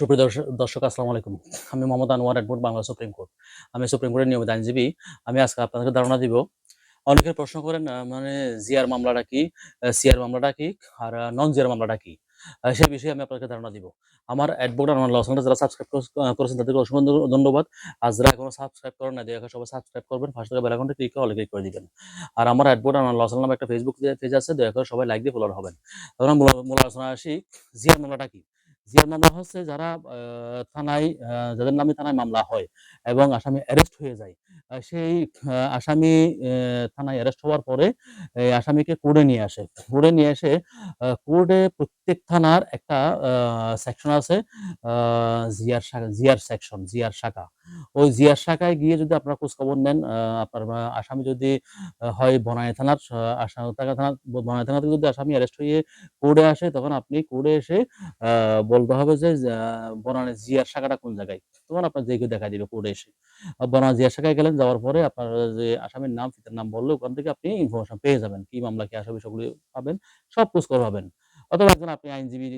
সুপ্রিয় দর্শক আসসালামু আলাইকুম। আমি Mohammad Anwar advocate Bangla supreme court. আমি সুপ্রিম কোর্টের নিয়মিত আইনজীবী। আমি আজকে আপনাদেরকে ধারণা দিব অনেকে প্রশ্ন করেন মানে জিয়ার মামলাটা কি সিআর মামলাটা কি, আর নন জিয়ার মামলাটা কি? সেই বিষয়ে আমি আপনাদেরকে ধারণা দিব। আমার অ্যাডভোকেট আনোয়ার লসনটা যারা সাবস্ক্রাইব করেছেন, তাদেরকে অসংখ্য ধন্যবাদ। আর যারা এখনও সাবস্ক্রাইব করেন না দেখে সবাই সাবস্ক্রাইব করবেন। ফার্স্ট থেকে বেল আইকনটা ক্লিক করে অল ক্লিক করে দিবেন। আর আমার অ্যাডভোকেট আনোয়ার লসন নামে একটা ফেসবুক পেজ আছে, দয়া করে সবাই লাইক দিয়ে ফলোয়ার হবেন। তখন মূল আলোচনা আসি। জিয়ার মামলাটা কি? জিয়ার মামলা হচ্ছে যারা থানায় যাদের নামে থানায় মামলা হয় এবং আসামি অ্যারেস্ট হয়ে যায়। সেই আসামি থানায় অ্যারেস্ট হওয়ার পরে আসামিকে কোর্টে নিয়ে আসে। কোর্টে নিয়ে এসে কোর্টে প্রত্যেক থানার একটা সেকশন আছে জিয়ার শাখা, জিয়ার সেকশন জিয়ার শাখা। ওই জিয়ার শাখায় গিয়ে যদি আপনারা খোঁজখবর নেন আপনার আসামি যদি হয় বনানী থানার আসামি থানা বনানী থানা থেকে যদি আসামি অ্যারেস্ট হয়ে কোর্টে আসে, তখন আপনি কোর্টে এসে বলতে হবে যে আহ, বনানী জিয়ার শাখাটা কোন জায়গায়? তখন আপনার যে কেউ দেখা দিবে কোর্টে এসে। বনানের জিয়ার শাখায় গেলেন যাওয়ার পরে আপনার যে আসামির নাম পিতার নাম বললে ওখান থেকে আপনি ইনফরমেশন পেয়ে যাবেন। কি মামলা কি আসামি সবগুলো পাবেন সব খোঁজ করে পাবেন। অথবা একজন আপনি আইনজীবী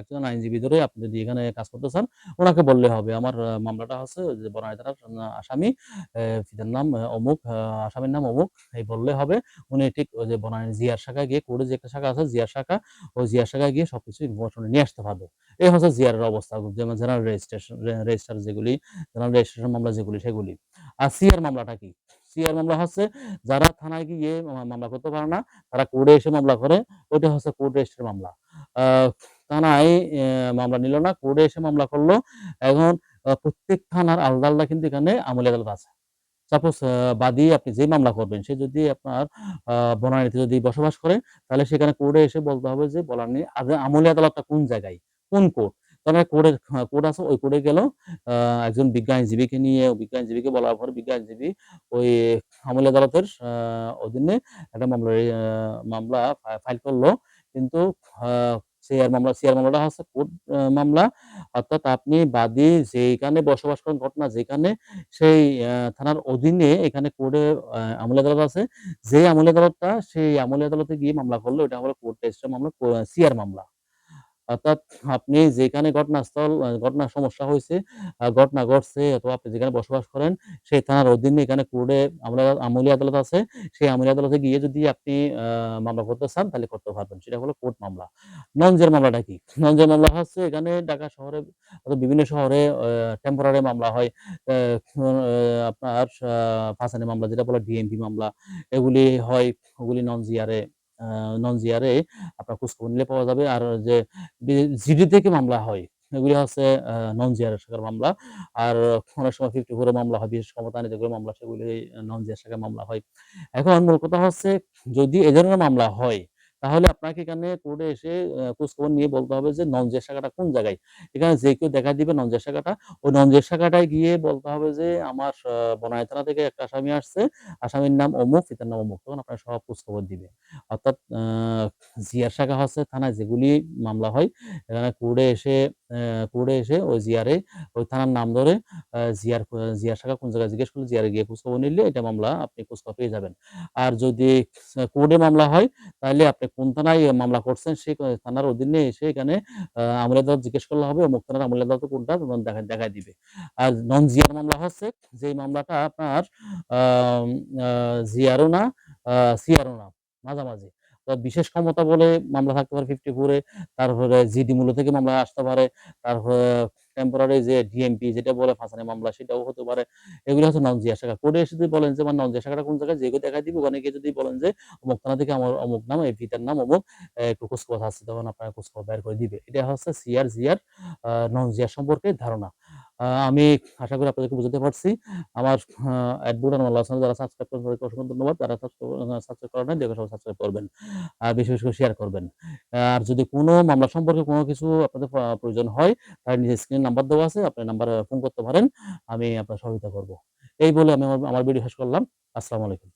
একজন আইনজীবী ধরে আপনি যদি এখানে কাজ করতে চান ওনাকে বললে হবে। আমার মামলাটা হচ্ছে যে বনানী থানার আসামি আহ, নাম অমুক আসামির নাম অমুক এই বললে হবে। উনি ঠিক ওই যে বনানী জিয়ার শাখায় গিয়ে কোর্টে যে একটা শাখা আছে জিয়ার শাখা ওই জিয়ার শাখায় গিয়ে সবকিছু ইনফরমেশন নিয়ে আসতে পারবে। এই হচ্ছে জিয়ারের অবস্থা যেমন জেনারেল রেজিস্ট্রেশন রেজিস্টার যেগুলি জেনারেল রেজিস্ট্রেশন মামলা যেগুলি সেগুলি। আর সিআর মামলাটা কি? সিআর মামলা হচ্ছে, যারা থানায় গিয়ে মামলা করতে পারে না, তারা কোর্টে এসে মামলা করে, ওইটা হচ্ছে কোর্ট রেজিস্টার মামলা। থানায় মামলা নিল না, কোর্টে এসে মামলা করল। এখন প্রত্যেক থানার আলাদা আলাদা কিন্তু এখানে আমলি আদালত আছে। সাপোজ বাদী আপনি যে মামলা করবেন, সে যদি আপনার বনানীতে যদি বসবাস করে, তাহলে সেখানে কোর্টে এসে বলতে হবে যে বনানী আদ- আমলি আদালতটা কোন জায়গায়? কোন কোর্ট? তাহলে কোর্টের কোর্ট আছে, ওই কোর্টে গেল একজন বিজ্ঞ আইনজীবীকে নিয়ে বিজ্ঞ আইনজীবীকে বলার পর বিজ্ঞ আইনজীবী ওই আমলি আদালতের অধীনে একটা মামলা মামলা ফাইল করল। কিন্তু সিআর মামলা সিআর মামলাটা হচ্ছে কোর্ট মামলা। অর্থাৎ আপনি বাদী যেখানে বসবাস করেন, ঘটনা যেখানে, সেই থানার অধীনে এখানে কোর্টে আমলি আদালত আছে। যে আমলি আদালতটা, সেই আমলি আদালতে গিয়ে মামলা করল ওটা হলো কোর্ট রেজিস্টার মামলা সিআর মামলা। অর্থাৎ আপনি যেখানে ঘটনাস্থল আহ, ঘটনার সমস্যা হয়েছে ঘটনা ঘটছে অথবা আপনি যেখানে বসবাস করেন সেই থানার অধীনে এখানে কোর্টে আমলি আমলি আদালত আছে সেই আমলি আদালতে গিয়ে যদি আপনি মামলা করতে চান তাহলে করতে পারবেন। সেটা হলো কোর্ট মামলা। নঞ্জের মামলাটা কি? নঞ্জের মামলা হচ্ছে এখানে ঢাকা শহরে অথবা বিভিন্ন শহরে টেম্পোরারি মামলা হয়। আপনার ফাঁসানি মামলা যেটা বলে ডিএমপি মামলা এগুলি হয় ওগুলি নন জিয়ারে নন জিয়ারে আপনার খোঁজখবর নিলে পাওয়া যাবে। আর যে জিডি থেকে মামলা হয়, এগুলি হচ্ছে নন জিয়ার শাখার মামলা। আর অনেক সময় ফিফটি ফোরের মামলা হয়, বিশেষ ক্ষমতা আনে যেগুলো মামলা, সেগুলি নন জিয়ার শাখার মামলা হয়। এখন মূল কথা হচ্ছে, যদি এ ধরনের মামলা হয় তাহলে আপনাকে এখানে কোর্টে এসে খোঁজখবর নিয়ে বলতে হবে যে নন জিয়ার শাখাটা কোন জায়গায়? এখানে যে কেউ দেখা দিবে নন জিয়ার শাখাটা, ওই নন জিয়ার শাখাটায় গিয়ে বলতে হবে যে আমার বনায় থানা থেকে একটা আসামি আসছে। আসামির নাম অমুক, পিতার নাম অমুক। তখন আপনার সব খোঁজখবর দিবে। অর্থাৎ জিয়ার শাখা হচ্ছে থানায় যেগুলি মামলা হয়, এখানে কোর্টে এসে কোর্টে এসে ওই জিয়ারে ওই থানার নাম ধরে জিয়ার জিয়ার শাখা কোন জায়গায় জিজ্ঞেস করলে জিয়ারে গিয়ে খোঁজখবর নিলে এটা মামলা আপনি খোঁজখবর পেয়ে যাবেন। আর যদি কোর্টে মামলা হয় তাহলে আপনি কোন থানায় মামলা করছেন সেই থানার অধীনে এসে এখানে আহ, আমলি জিজ্ঞেস করলে হবে অমুক থানার আমলি আদালত কোনটা দেখা দেখা দিবে। আর নন জিয়ার মামলা হচ্ছে যে মামলাটা আপনার জিয়ারও না সিআরও না মাঝামাঝি। তো বিশেষ ক্ষমতা বলে মামলা থাকতে পারে ফিফটি ফোরে তারপরে জিডি মূল্য থেকে মামলা আসতে পারে, তারপরে টেম্পোরারি যে ডিএমপি যেটা বলে ফাঁসানি মামলা সেটাও হতে পারে। এগুলো হচ্ছে নন জিয়া শাখা। কোর্টে এসে যদি বলেন যে, আমার নন জিয়া শাখাটা কোন জায়গায়? যেগুলো দেখা দিবে। ওখানে গিয়ে যদি বলেন যে অমুক থানা থেকে আমার, অমুক নাম, এই পিতার নাম, অমুক একটু খোঁজখবর আছে, তখন আপনার খোঁজখবর বের করে দিবে। এটা হচ্ছে সিআর জিয়ার নন জিয়ার সম্পর্কে ধারণা। আমি আশা করি আপনাদেরকে বুঝতে পারছি। আমার আমার যারা সাবস্ক্রাইব করেন তাদেরকে অসংখ্য ধন্যবাদ। যারা সাবস্ক্রাইব করেন নাই, দেখে সাবস্ক্রাইব করবেন। আর বেশি বেশি করে শেয়ার করবেন। আর যদি কোনো মামলা সম্পর্কে কোনো কিছু আপনাদের প্রয়োজন হয়, তাহলে নিজের স্ক্রিন নাম্বার দেওয়া আছে, আপনি নাম্বার ফোন করতে পারেন। আমি আপনার সহযোগিতা করব। এই বলে আমি আমার ভিডিও শেষ করলাম। আসসালামু আলাইকুম।